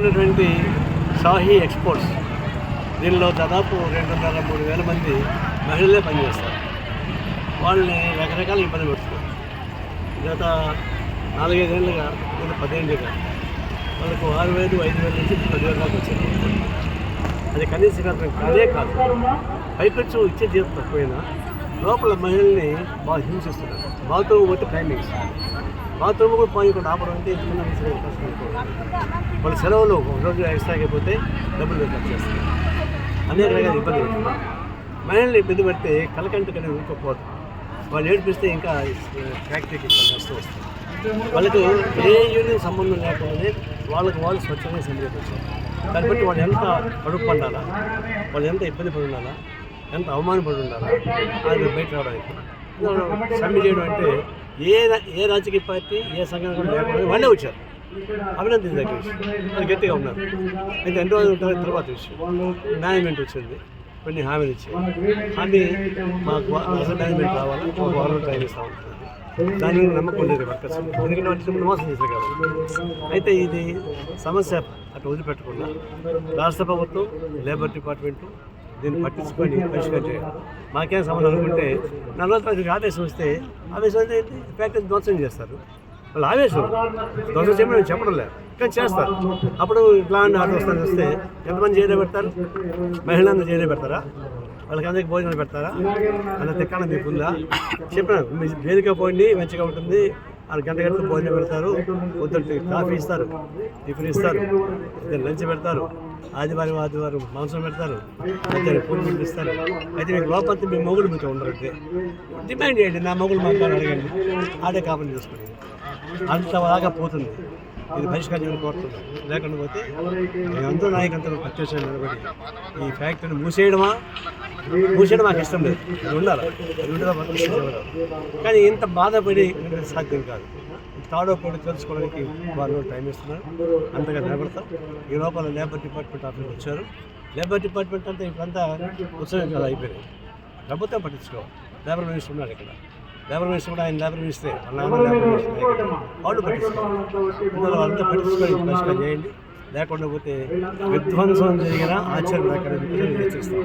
ఉన్నటువంటి షాహీ ఎక్స్పోర్ట్స్. దీనిలో దాదాపు రెండున్నర మూడు వేల మంది మహిళలే పనిచేస్తారు. వాళ్ళని రకరకాల ఇబ్బంది పెడుతున్నారు. గత నాలుగైదేళ్ళుగా లేదా పదేళ్ళుగా వాళ్ళకు ఆరు వేలు ఐదు వేల నుంచి పదివేల దాకా వచ్చింది. అది కనీస కాదు కాదే కాదు. పైపెచ్చు ఇచ్చే జీతం తక్కువైనా లోపల మహిళల్ని బాగా హింసిస్తున్నారు. బాత్రూమ్ పోతే టైమింగ్స్ బాత్రూమ్ కూడా పోయకుండా ఆపడం అంటే ఎందుకన్నా విసిరే అవకాశం వాళ్ళ సెలవులు రోజు ఎక్స్ట్రా అయిపోతే డబ్బులు ఖర్చు చేస్తారు. అనేక రకాల ఇబ్బంది పడుతున్నారు మహిళలు ఇబ్బంది పడితే కలకంట కన్నా ఊరుకోపోదు వాళ్ళు ఏడిపిస్తే ఇంకా ఫ్యాక్టరీకి కొంత నష్టం వస్తుంది. వాళ్ళకు ఏ యూనియన్ సంబంధం లేకుండానే వాళ్ళకి వాళ్ళు స్వచ్ఛంగా సమ్మెకి వచ్చారు దాన్ని బట్టి వాళ్ళు ఎంత కడుపు పండాలా వాళ్ళు ఎంత ఇబ్బంది పడి ఉండాలా ఎంత అవమానపడి ఉండాలా అది బయట రావడానికి. సమ్మె చేయడం అంటే ఏ ఏ రాజకీయ పార్టీ ఏ సంఘం కూడా లేకుండా వాళ్ళే వచ్చారు. అభినందించదగ్గ విషయం. గట్టిగా ఉన్నారు. అయితే ఎన్ని రోజులు ఉంటారు తర్వాత విషయం మేనేజ్మెంట్ వచ్చింది. కొన్ని హామీలు ఇచ్చాయి హామీ మాకు అసలు మేనేజ్మెంట్ రావాలా? ఒక వారం టైం ఇస్తా ఉంటుంది దాని మీద నమ్మకం లేదు వర్కర్స్. ఎందుకంటే వాళ్ళు మోసం చేశారు కాబట్టి. అయితే ఇది సమస్య అటు వదిలిపెట్టకుండా రాష్ట్ర ప్రభుత్వం లేబర్ డిపార్ట్మెంటు దీన్ని పట్టించుకొని పరిష్కారం చేయాలి. మాకేం సంబంధం అనుకుంటే నలభై తారీఖు ఆదేశం వస్తే ఆదేశం అంటే ఏంటి? ఫ్యాక్టరీ ధ్వంసం చేస్తారు. వాళ్ళు ఆవేశం ధ్వంసం చేయమని చెప్పడం లేదు. కానీ చేస్తారు. అప్పుడు ప్లాన్ ఆర్డర్ వస్తాను వస్తే ఎంతమంది జైలు పెడతారు? మహిళలందరూ జైలు పెడతారా? వాళ్ళకి అందరికి భోజనాలు పెడతారా? అన్న తెక్కన మీకు ఉందా? చెప్పాను మీరు వేదిక పోండి మంచిగా ఉంటుంది. వాళ్ళు గంట గంటలు భోజనం పెడతారు. పొద్దున్న కాఫీ ఇస్తారు. టిఫిన్ ఇస్తారు. లంచ్ పెడతారు. ఆదివారం ఆదివారం మాంసం పెడతారు. మధ్యాహ్నం పూజలు ఇస్తారు. అయితే మీకు లోపల మీ మొగుడు మీతో ఉండరంటే డిమాండ్ చేయండి. నా మొగుడు మాకు అడగండి. ఆడే కాపని చేసుకోండి. అంతలాగా పోతుంది. ఇది పరిష్కారం కోరుతున్నాం. లేకుండా పోతే అందరూ నాయకంతో ప్రత్యక్షంగా నిలబడి ఈ ఫ్యాక్టరీని మూసేయడమా? మూసేయడం మాకు ఇష్టం లేదు. ఉండాలి? కానీ ఇంత బాధపడి సాధ్యం కాదు. తాడో కూడా తెలుసుకోవడానికి వాళ్ళు టైం ఇస్తున్నారు. అంతగా నిలబడతాం. ఈ లోపల లేబర్ డిపార్ట్మెంట్ ఆఫీస్ వచ్చారు. లేబర్ డిపార్ట్మెంట్ అంతా ఇప్పుడంతా ఉత్సవం చాలా అయిపోయింది ప్రభుత్వం పట్టించుకోవాలి. లేబర్ మినిస్టర్ ఉన్నారు ఇక్కడ. లేబర్ మినిస్టర్ కూడా ఆయన లేబర్ మినిస్టరే వాళ్ళ లేబర్ మినిస్టర్ వాళ్ళు పట్టించుకోవాలి. వాళ్ళంతా పట్టించుకొని పరిష్కారం చేయండి. లేకుండా పోతే విధ్వంసం జరిగిన ఆచరణ అక్కడ హెచ్చరిస్తాం